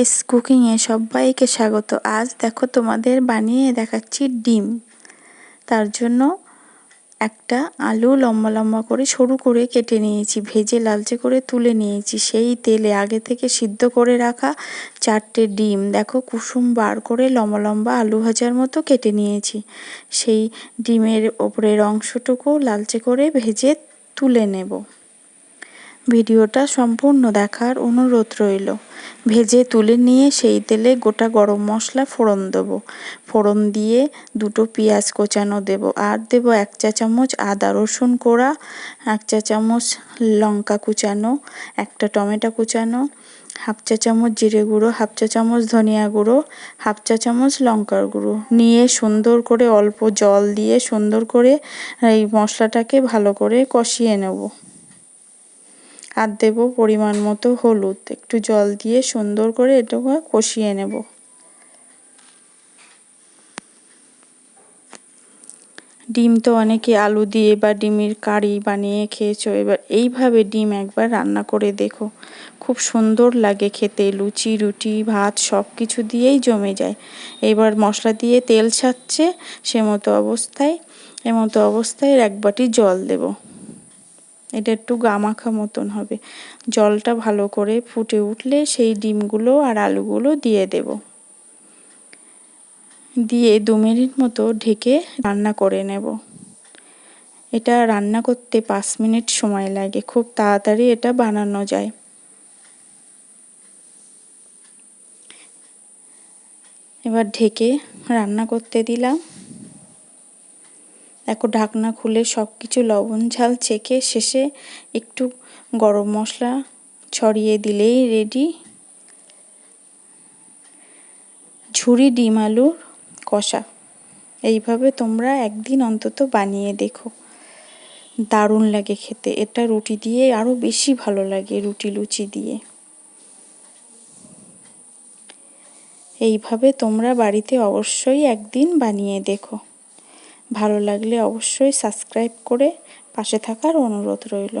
S কুকিংয়ে সবাইকে স্বাগত। আজ দেখো তোমাদের বানিয়ে দেখাচ্ছি ডিম। তার জন্য একটা আলু লম্বা লম্বা করে সরু করে কেটে নিয়েছি, ভেজে লালচে করে তুলে নিয়েছি। সেই তেলে আগে থেকে সিদ্ধ করে রাখা চারটে ডিম। দেখো কুসুম বার করে লম্বা লম্বা আলু ভাজার মতো কেটে নিয়েছি। সেই ডিমের ওপরের অংশটুকু লালচে করে ভেজে তুলে নেব। ভিডিওটা সম্পূর্ণ দেখার অনুরোধ রইল। ভেজে তুলে নিয়ে সেই তেলে গোটা গরম মশলা ফোড়ন দেবো। ফোড়ন দিয়ে দুটো পেঁয়াজ কোচানো দেব আর দেব এক চা চামচ আদা রসুন কোড়া, এক চা চামচ লঙ্কা কুচানো, একটা টমেটো কুচানো, হাফ চা চামচ জিরে গুঁড়ো, হাফ চা চামচ ধনিয়া গুঁড়ো, হাফ চা চামচ লঙ্কার গুঁড়ো। নিয়ে সুন্দর করে অল্প জল দিয়ে সুন্দর করে এই মশলাটাকে ভালো করে কষিয়ে নেব। আর দেব পরিমাণ মতো হলুদ। একটু জল দিয়ে সুন্দর করে এটাকে কষিয়ে নেব। ডিম তো অনেকে আলু দিয়ে বা ডিমের কারি বানিয়ে খেয়েছো, এবার এইভাবে ডিম একবার রান্না করে দেখো। খুব সুন্দর লাগে খেতে, লুচি, রুটি, ভাত সব কিছু দিয়েই জমে যায়। এবার মশলা দিয়ে তেল ছাড়ছে, সে মতো অবস্থায় এমতো অবস্থায় এক বাটি জল দেবো। এটা একটু গামাখা মতন হবে। জলটা ভালো করে ফুটে উঠলে সেই ডিমগুলো আর আলুগুলো দিয়ে দেব। দিয়ে দু মিনিট মতো ঢেকে রান্না করে নেব। এটা রান্না করতে পাঁচ মিনিট সময় লাগে, খুব তাড়াতাড়ি এটা বানানো যায়। এবার ঢেকে রান্না করতে দিলাম। দেখো ঢাকনা খুলে সব কিছু লবণ ঝাল চেকে শেষে একটু গরম মশলা ছড়িয়ে দিলেই রেডি ঝুরি ডিম আলুর কষা। এইভাবে তোমরা একদিন অন্তত বানিয়ে দেখো। দারুণ লাগে খেতে। এটা রুটি দিয়ে আরও বেশি ভালো লাগে রুটি লুচি দিয়ে। এইভাবে তোমরা বাড়িতে অবশ্যই একদিন বানিয়ে দেখো। ভালো লাগলে অবশ্যই সাবস্ক্রাইব করে পাশে থাকার অনুরোধ রইল।